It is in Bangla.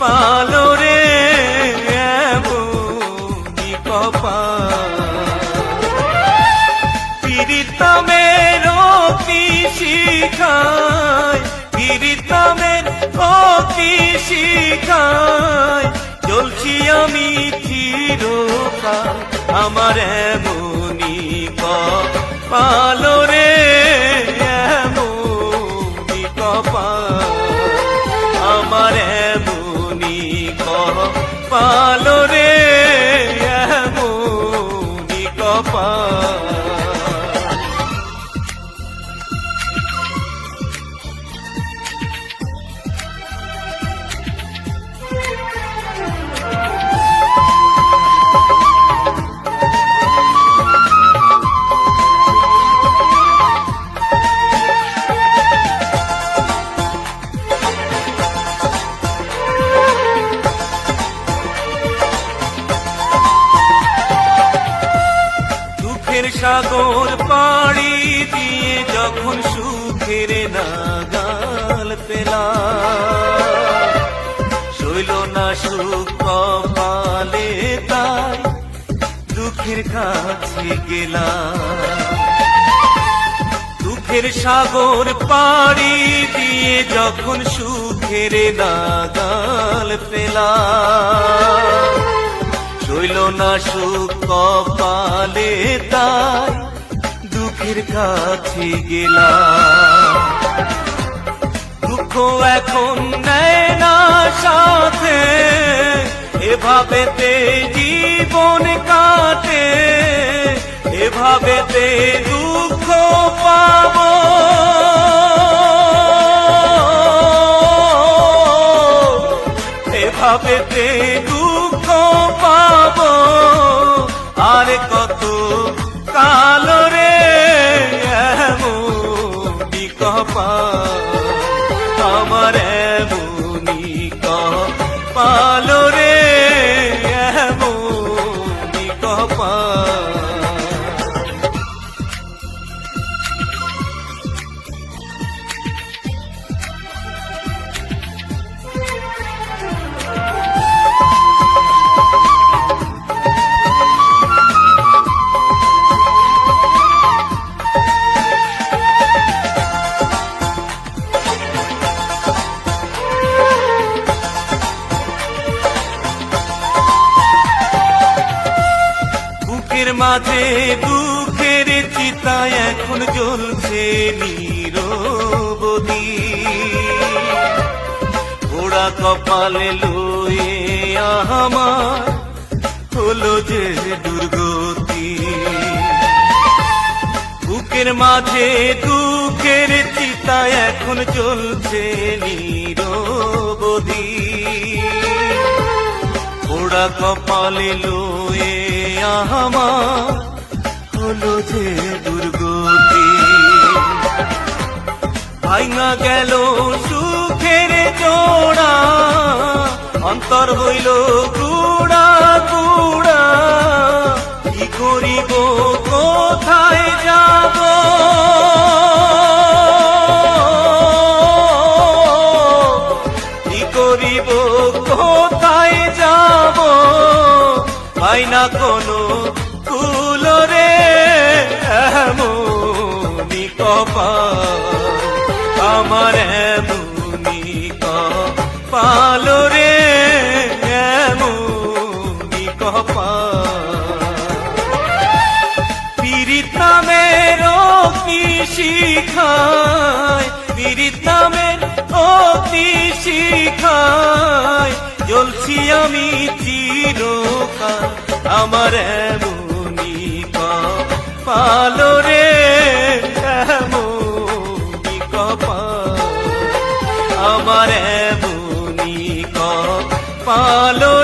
কপাল রে এমনি কপাল। শিখায় পীড়িতমের ও কি শিখায় চলছি আমি চিরকাল আমার এমনি কপাল রে এমনি কপাল। আমার কপাল সাগর পাড়ি দিয়ে যখন সুখের নাগাল পেলাম। শৈল না সুখ কপালে তাই দুঃখের কাছে গেলাম। দুঃখের সাগর পাড়ি দিয়ে যখন সুখের নাগাল পেলাম। শৈল না সুখ কপালে তাই দুঃখের কাছে গেলাম। দুঃখ এখন নেয় না সাথে এভাবে তে জীবন কাটে এভাবে তে দুঃখ পাবো। এভাবে তে দুঃখ পাবো আমার এমনি কপাল বুকের মাঝে দুঃখের চিতা এখন জ্বলছে নিরবধি ওরা কপালে লয়ে আমার হলো যে দুর্গতি। বুকের মাঝে দুঃখের চিতা এখন চলছে নিরবধি ওরা কপালে লয়ে আমার হলো যে দুর্গতি। ভাইঙা গেল সুখের জোড়া, অন্তর হইল গুড়া গুড়া কি করিব, কোথায় যাব? কোথায় যাব? পাই না কোনো কুল রে এমনি কপাল। আমার এমনি কপাল রে এমনি কপাল। পীড়িতামের কি শিখায় পীড়িতামের অতি আমি চিরকাল আমার এমনি পালো রে এমনি কপাল। আমার এমনি কপাল। রে